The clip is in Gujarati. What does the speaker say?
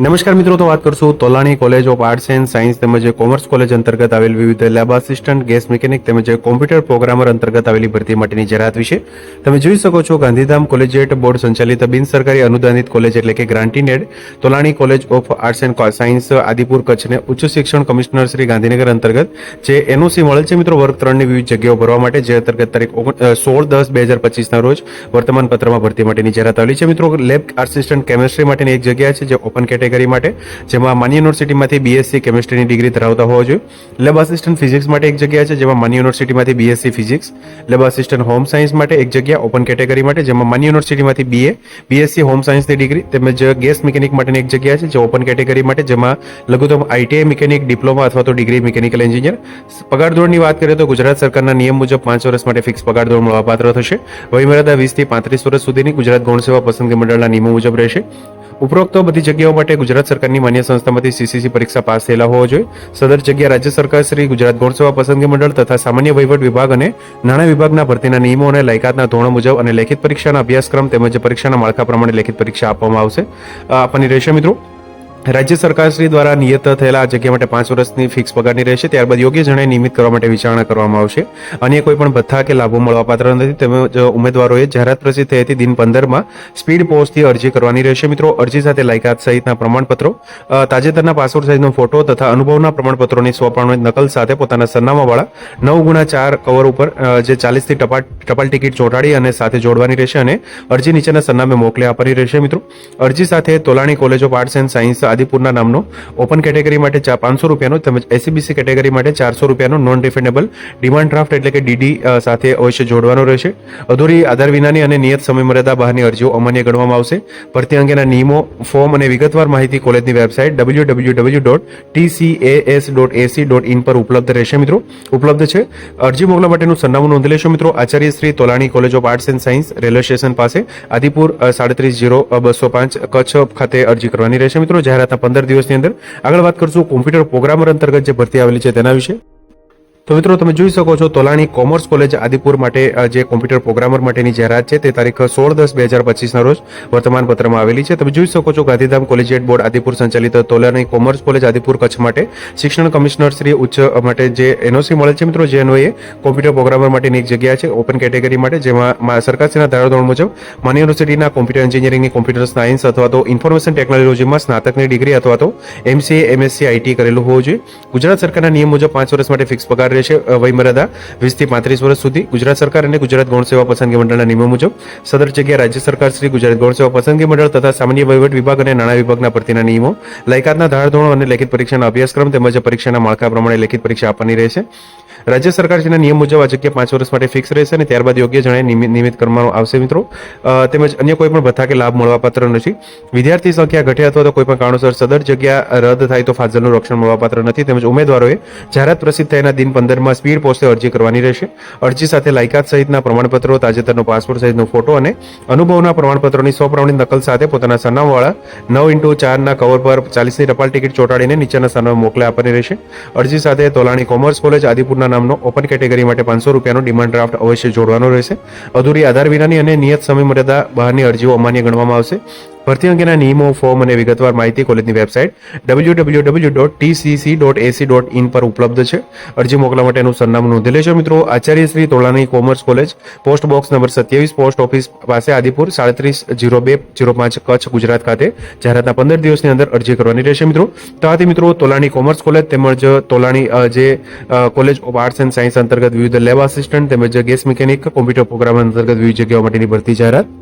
નમસ્કાર મિત્રો, તો વાત કરશું Tolani college of arts and science તેમજ કોમર્સ કોલેજ અંતર્ગત આવેલ વિવિધ લેબ આસિસ્ટન્ટ ગેસ મિકેનિક તેમજ કોમ્પ્યુટર પ્રોગ્રામર અંતર્ગત આવેલી ભરતી માટેની જાહેરાત વિશે. તમે જોઈ શકો છો ગાંધીધામ કોલેજિયેટ બોર્ડ સંચાલિત બિન સરકારી અનુદાનિત કોલેજ એટલે કે grant in aid Tolani college of arts and science Adipur કચ્છને ઉચ્ચ શિક્ષણ કમિશનર શ્રી ગાંધીનગર અંતર્ગત જે એનઓસી મળેલ છે મિત્રો, વર્ગ ત્રણની વિવિધ જગ્યાઓ ભરવા માટે, જે અંતર્ગત તારીખ સોળ દસ બે હજાર પચીસના રોજ વર્તમાન પત્રમાં ભરતી માટેની જાહેરાત આવેલી છે. મિત્રો લેબ આસિસ્ટન્ટ કેમેસ્ટ્રી માટેની એક જગ્યા છે, જે ઓપન કેટેગરી માટે, જેમાં માન્ય યુનિવર્સિટીમાંથી બીએસસી કેમિસ્ટ્રીની ડિગ્રી ધરાવતા હોવા જોઈએ. લેબ આસિસ્ટન્ટ ફિઝિક્સ માટે એક જગ્યા છે, જેમાં મની યુનિવર્સિટીમાંથી BSc physics lab assistant home science માટે એક જગ્યા ઓપન કેટેગરી માટે, જેમાં મની યુનિવર્સિટીમાંથી બીએ બીએસસી હોમ સાયન્સની ડિગ્રી તેમજ ગેસ મિકેનિક માટેની એક જગ્યા છે, જે ઓપન કેટેગરી માટે, જેમાં લઘુત્તમ આઈટીઆઈ મિકેનિક ડિપ્લોમા અથવા તો ડિગ્રી મિકેનિકલ એન્જિનિયર પગાર ધોરણની વાત કરીએ તો ગુજરાત સરકારના નિયમ મુજબ પાંચ વર્ષ માટે ફિક્સ પગાર ધોરણ મળવાપાત્ર થશે. વયમર્યાદા વીસથી પાંત્રીસ વર્ષ સુધીની ગુજરાત ગૌણ સેવા પસંદગી મંડળના નિયમો મુજબ રહેશે. ઉપરોક્ત બધી જગ્યાઓ માટે ગુજરાત સરકારની માન્ય સંસ્થામાંથી સીસીસી પરીક્ષા પાસ થયેલા હોવો જોઈએ. સદર જગ્યા રાજ્ય સરકાર શ્રી ગુજરાત ગૌણ સેવા પસંદગી મંડળ તથા સામાન્ય વહીવટ વિભાગ અને નાણાં વિભાગના ભરતીના નિયમો અને લાયકાતના ધોરણો મુજબ અને લેખિત પરીક્ષાના અભ્યાસક્રમ તેમજ પરીક્ષાના માળખા પ્રમાણે લેખિત પરીક્ષા આપવામાં આવશે. આપવાની રહેશે મિત્રો? રાજ્ય સરકારશ્રી દ્વારા નિયત થયેલા આ જગ્યા માટે પાંચ વર્ષની ફિક્સ પગારની રહેશે. ત્યારબાદ યોગ્ય જણાય નિયમિત કરવા માટે વિચારણા કરવામાં આવશે. અન્ય કોઈ પણ ભથ્થા કે લાભો મળવાપાત્ર નથી. તેમજ ઉમેદવારોએ જાહેરાત પ્રસિદ્ધ થઈ હતી દિન પંદરમાં, સ્પીડ પોસ્ટથી અરજી કરવાની રહેશે. મિત્રો, અરજી સાથે લાયકાત સહિતના પ્રમાણપત્રો તાજેતરના પાસપોર્ટ સાઇઝનો ફોટો તથા અનુભવના પ્રમાણપત્રોની સ્વપ્રમાણિત નકલ સાથે પોતાના સરનામાવાળા નવ ગુણા ચાર કવર ઉપર જે ચાલીસથી ટપાલ ટપાલ ટિકિટ ચોંટાડી અને સાથે જોડવાની રહેશે અને અરજી નીચેના સરનામે મોકલી આપવાની રહેશે. મિત્રો, અરજી સાથે Tolani college of arts and science આદિપુરના નામનો. ઓપન કેટેગરી માટે પાંચસો રૂપિયાનો, તેમજ એસીબીસી કેટેગરી માટે ચારસો રૂપિયાનો નોન રિફંડેબલ ડિમાન્ડ ડ્રાફ્ટ એટલે કે ડીડી સાથે અવશ્ય જોડવાનો રહેશે. અધૂરી આધાર વિનાની અને નિયત સમયમર્યાદા બહારની અરજીઓ અમાન્ય ગણવામાં આવશે. ભરતી અંગેના નિયમો, ફોર્મ અને વિગતવાર માહિતી કોલેજની website W W W dot TCAS dot AC dot in પર ઉપલબ્ધ રહેશે મિત્રો. ઉપલબ્ધ છે. અરજી મોકલવા માટેનું સરનામું નોંધ લેશો મિત્રો. Acharya Shri Tolani college of arts and science railway station પાસે આદિપુર સાડત્રીસ જીરો બસો પાંચ, કચ્છ ખાતે અરજી કરવાની રહેશે મિત્રો. જાહેરાતના પંદર દિવસની અંદર આગળ વાત કરશું કોમ્પ્યુટર પ્રોગ્રામર અંતર્ગત જે ભરતી આવેલી છે તેના વિશે. તો મિત્રો, તમે જોઈ શકો છો, તોલાણી કોમર્સ કોલેજ આદિપુર માટે જે કોમ્પ્યુટર પ્રોગ્રામર માટેની જાહેરાત છે, તે તારીખ સોળ દસ બે હજાર પચીસના રોજ વર્તમાન પત્રમાં આવેલી છે. તમે જોઈ શકો છો, ગાંધીધામ કોલેજિયેટ બોર્ડ આદિપુર સંચાલિત તોલાણી કોમર્સ કોલેજ આદિપુર કચ્છ માટે શિક્ષણ કમિશનર શ્રી ઉચ્ચ માટે જે એનઓસી મળે છે મિત્રો, જે એનઓએ કોમ્પ્યુટર પ્રોગ્રામર માટેની એક જગ્યા છે, ઓપન કેટેગરી માટે, જેમાં સરકારશ્રીના ધારાધોરણ મુજબ માન્ય યુનિવર્સિટીના કોમ્પ્યુટર એન્જિનિયરિંગની કોમ્પ્યુટર સાયન્સ અથવા તો ઇન્ફોર્મેશન ટેકનોલોજીમાં સ્નાતકની ડિગ્રી અથવા તો એમસીએ, એમએસસી, આઈટી કરેલું હોવું જોઈએ. ગુજરાત સરકારના નિયમ મુજબ પાંચ વર્ષ માટે ફિક્સ પગાર રહેશે વયમર્યાદા વીસથી પાંત્રીસ વર્ષ સુધી. ગુજરાત સરકાર અને ગુજરાત ગૌણ સેવા પસંદગી મંડળના નિયમો મુજબ સદર જગ્યા રાજ્ય સરકાર શ્રી ગુજરાત ગૌણ સેવા પસંદગી મંડળ તથા સામાન્ય વહીવટ વિભાગ અને નાણાં વિભાગના ભરતીના નિયમો, લાયકાતના ધારધોરણો અને લેખિત પરીક્ષાના અભ્યાસક્રમ તેમજ પરીક્ષાના માળખા પ્રમાણે લેખિત પરીક્ષા આપવાની રહેશે. રાજ્ય સરકારશ્રીના નિયમ મુજબ આ જગ્યા પાંચ વર્ષ માટે ફિક્સ રહેશે અને ત્યારબાદ યોગ્ય જણાય નિયમિત કરવામાં આવશે મિત્રો. તેમજ અન્ય કોઈ પણ ભથ્થા કે લાભ મળવાપાત્ર નથી. વિદ્યાર્થી સંખ્યા ઘટે અથવા તો કોઈ પણ કારણોસર સદર જગ્યા રદ થાય તો ફાજલનું રક્ષણ મળવાપાત્ર નથી. તેમજ ઉમેદવારોએ જાહેરાત પ્રસિદ્ધ થયાના દિન પંદરમાં સ્પીડ પોસ્ટે અરજી કરવાની રહેશે. અરજી સાથે લાયકાત સહિતના પ્રમાણપત્રો, તાજેતરનો પાસપોર્ટ સાઇઝનો ફોટો અને અનુભવના પ્રમાણપત્રોની સો સ્વપ્રમાણિત નકલ સાથે પોતાના સરનામાવાળા નવ ઇન્ટુ ચારના કવર પર ચાલીસની ટપાલ ટિકિટ ચોંટાડીને નીચેના સરનામે મોકલે આપવાની રહેશે. અરજી સાથે તોલાણી કોમર્સ કોલેજ આદિપુરના નામનો ઓપન કેટેગરી માટે પાંચસો રૂપિયાનો ડિમાન્ડ ડ્રાફ્ટ અવશ્ય જોડવાનો રહેશે. અધૂરી આધાર વિનાની અને નિયત સમય મર્યાદા બહારની અરજીઓ અમાન્ય ગણવામાં આવશે. ભરતી અંગેના નિયમો ફોર્મ અને વિગતવાર માહિતી કોલેજની website W W W dot TCC dot AC dot in પર ઉપલબ્ધ છે. અરજી મોકલવા માટેનું સરનામું નોંધી લેશો મિત્રો. Acharya Shri Tolani commerce college, post box number સત્યાવીસ, પોસ્ટ ઓફિસ પાસે આદિપુર, સાડત્રીસ જીરો બે જીરો પાંચ, કચ્છ, ગુજરાત ખાતે જાહેરાતના પંદર દિવસની અંદર અરજી કરવાની રહેશે મિત્રો. તો આથી મિત્રો તોલાણી કોમર્સ કોલેજ તેમજ તોલાણી જે college of arts and science અંતર્ગત વિવિધ લેબ આસિસ્ટન્ટ તેમજ ગેસ મિકેનિક કોમ્પ્યુટર પ્રોગ્રામ અંતર્ગત વિવિધ જગ્યાઓ માટેની ભરતી જાહેરાત